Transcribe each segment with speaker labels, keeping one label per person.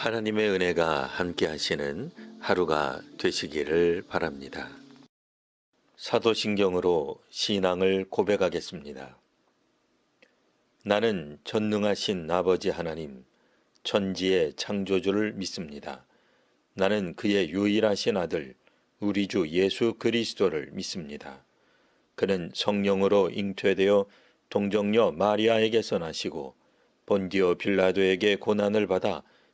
Speaker 1: 하나님의 은혜가 함께 하시는 하루가 되시기를 바랍니다. 사도신경으로 신앙을 고백하겠습니다. 나는 전능하신 아버지 하나님, 천지의 창조주를 믿습니다. 나는 그의 유일하신 아들, 우리 주 예수 그리스도를 믿습니다. 그는 성령으로 잉태되어 동정녀 마리아에게서 나시고 본디오 빌라도에게 고난을 받아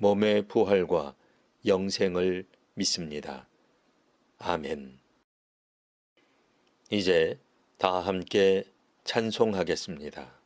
Speaker 1: 몸의 부활과 영생을 믿습니다. 아멘. 이제 다 함께 찬송하겠습니다.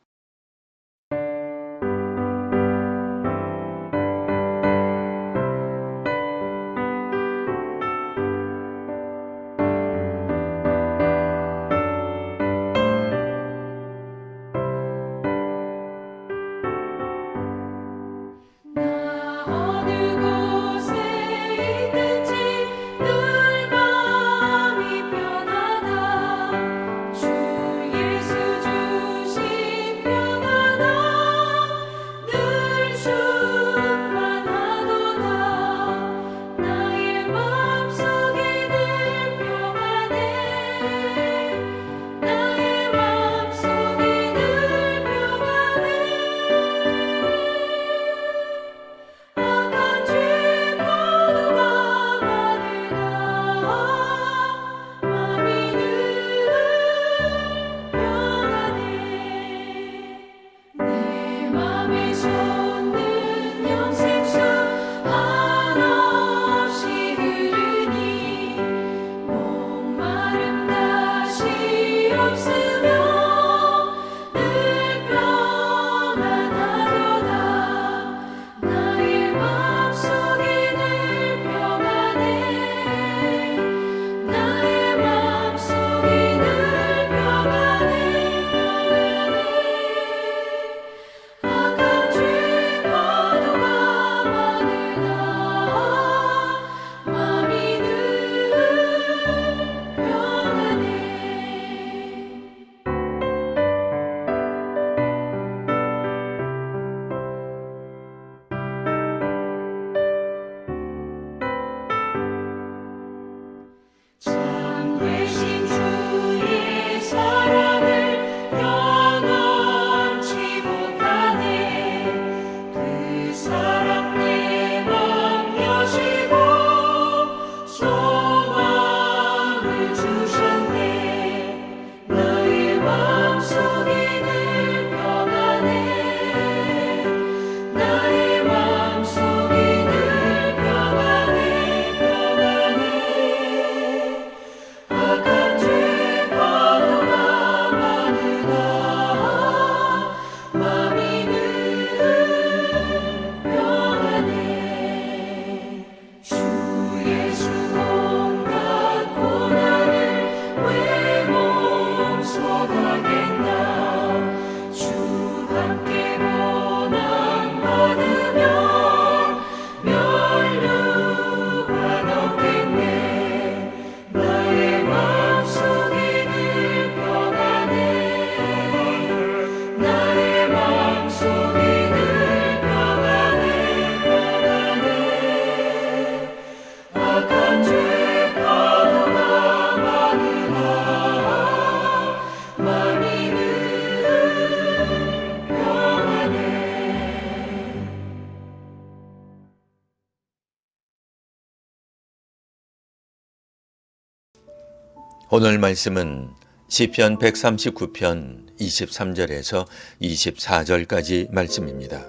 Speaker 1: 오늘 말씀은 시편 139편 23절에서 24절까지 말씀입니다.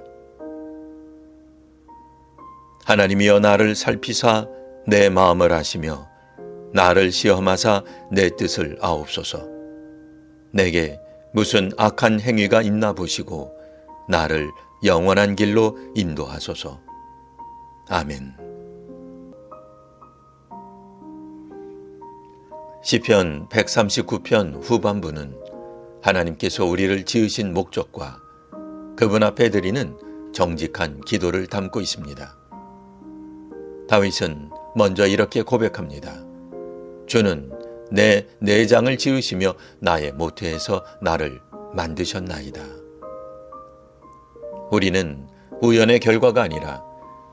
Speaker 1: 하나님이여 나를 살피사 내 마음을 아시며 나를 시험하사 내 뜻을 아옵소서. 내게 무슨 악한 행위가 있나 보시고 나를 영원한 길로 인도하소서. 아멘.
Speaker 2: 시편 139편 후반부는 하나님께서 우리를 지으신 목적과 그분 앞에 드리는 정직한 기도를 담고 있습니다. 다윗은 먼저 이렇게 고백합니다. 주는 내 내장을 지으시며 나의 모태에서 나를 만드셨나이다. 우리는 우연의 결과가 아니라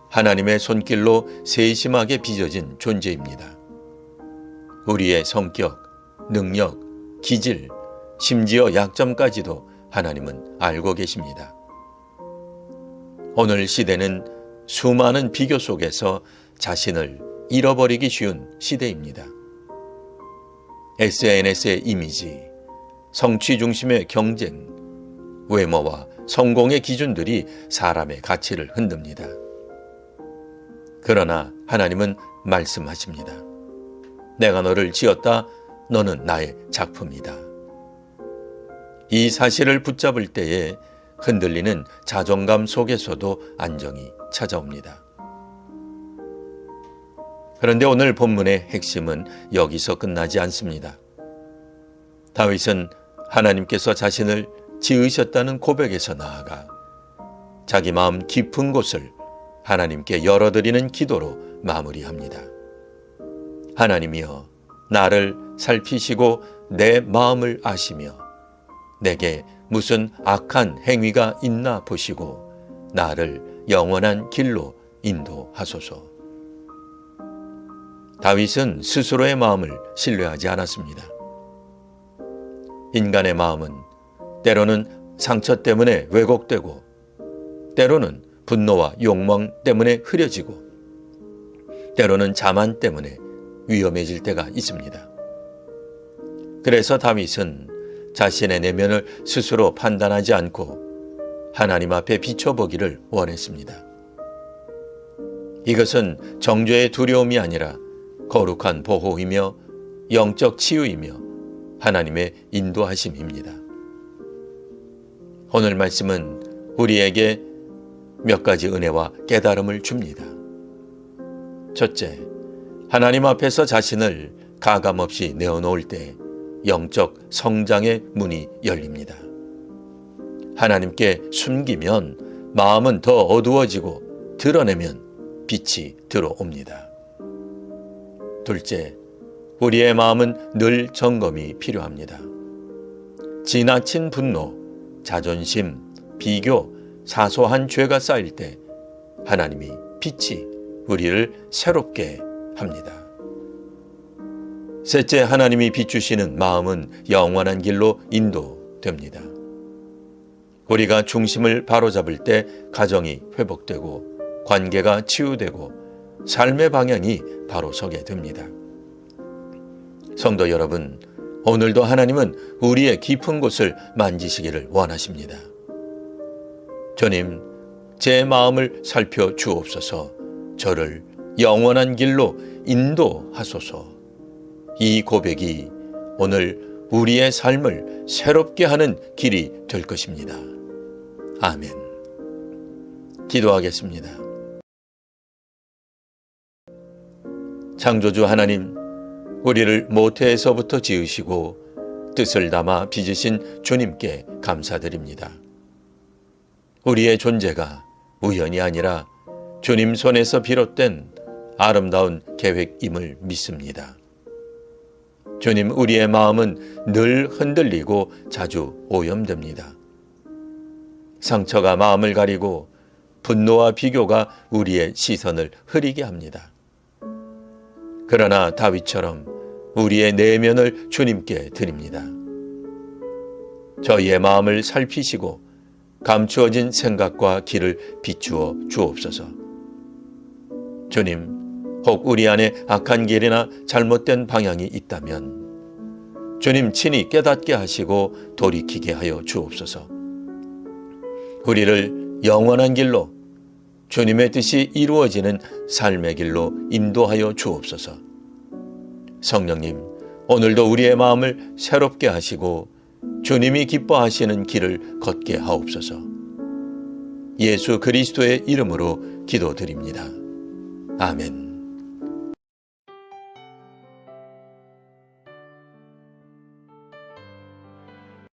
Speaker 2: 하나님의 손길로 세심하게 빚어진 존재입니다. 우리의 성격, 능력, 기질, 심지어 약점까지도 하나님은 알고 계십니다. 오늘 시대는 수많은 비교 속에서 자신을 잃어버리기 쉬운 시대입니다. SNS의 이미지, 성취 중심의 경쟁, 외모와 성공의 기준들이 사람의 가치를 흔듭니다. 그러나 하나님은 말씀하십니다. 내가 너를 지었다. 너는 나의 작품이다. 이 사실을 붙잡을 때에 흔들리는 자존감 속에서도 안정이 찾아옵니다. 그런데 오늘 본문의 핵심은 여기서 끝나지 않습니다. 다윗은 하나님께서 자신을 지으셨다는 고백에서 나아가 자기 마음 깊은 곳을 하나님께 열어드리는 기도로 마무리합니다. 하나님이여 나를 살피시고 내 마음을 아시며 내게 무슨 악한 행위가 있나 보시고 나를 영원한 길로 인도하소서. 다윗은 스스로의 마음을 신뢰하지 않았습니다. 인간의 마음은 때로는 상처 때문에 왜곡되고 때로는 분노와 욕망 때문에 흐려지고 때로는 자만 때문에 위험해질 때가 있습니다. 그래서 다윗은 자신의 내면을 스스로 판단하지 않고 하나님 앞에 비춰보기를 원했습니다. 이것은 정죄의 두려움이 아니라 거룩한 보호이며 영적 치유이며 하나님의 인도하심입니다. 오늘 말씀은 우리에게 몇 가지 은혜와 깨달음을 줍니다. 첫째, 하나님 앞에서 자신을 가감없이 내어놓을 때 영적 성장의 문이 열립니다. 하나님께 숨기면 마음은 더 어두워지고 드러내면 빛이 들어옵니다. 둘째, 우리의 마음은 늘 점검이 필요합니다. 지나친 분노, 자존심, 비교, 사소한 죄가 쌓일 때 하나님이 빛이 우리를 새롭게 합니다. 셋째, 하나님이 비추시는 마음은 영원한 길로 인도됩니다. 우리가 중심을 바로잡을 때 가정이 회복되고 관계가 치유되고 삶의 방향이 바로 서게 됩니다. 성도 여러분, 오늘도 하나님은 우리의 깊은 곳을 만지시기를 원하십니다. 주님, 제 마음을 살펴 주옵소서 저를 영원한 길로 인도하소서. 이 고백이 오늘 우리의 삶을 새롭게 하는 길이 될 것입니다. 아멘. 기도하겠습니다. 창조주 하나님, 우리를 모태에서부터 지으시고 뜻을 담아 빚으신 주님께 감사드립니다. 우리의 존재가 우연이 아니라 주님 손에서 비롯된 아름다운 계획임을 믿습니다. 주님, 우리의 마음은 늘 흔들리고 자주 오염됩니다. 상처가 마음을 가리고 분노와 비교가 우리의 시선을 흐리게 합니다. 그러나 다윗처럼 우리의 내면을 주님께 드립니다. 저희의 마음을 살피시고 감추어진 생각과 길을 비추어 주옵소서. 주님, 혹 우리 안에 악한 길이나 잘못된 방향이 있다면 주님 친히 깨닫게 하시고 돌이키게 하여 주옵소서. 우리를 영원한 길로 주님의 뜻이 이루어지는 삶의 길로 인도하여 주옵소서. 성령님, 오늘도 우리의 마음을 새롭게 하시고 주님이 기뻐하시는 길을 걷게 하옵소서. 예수 그리스도의 이름으로 기도드립니다. 아멘.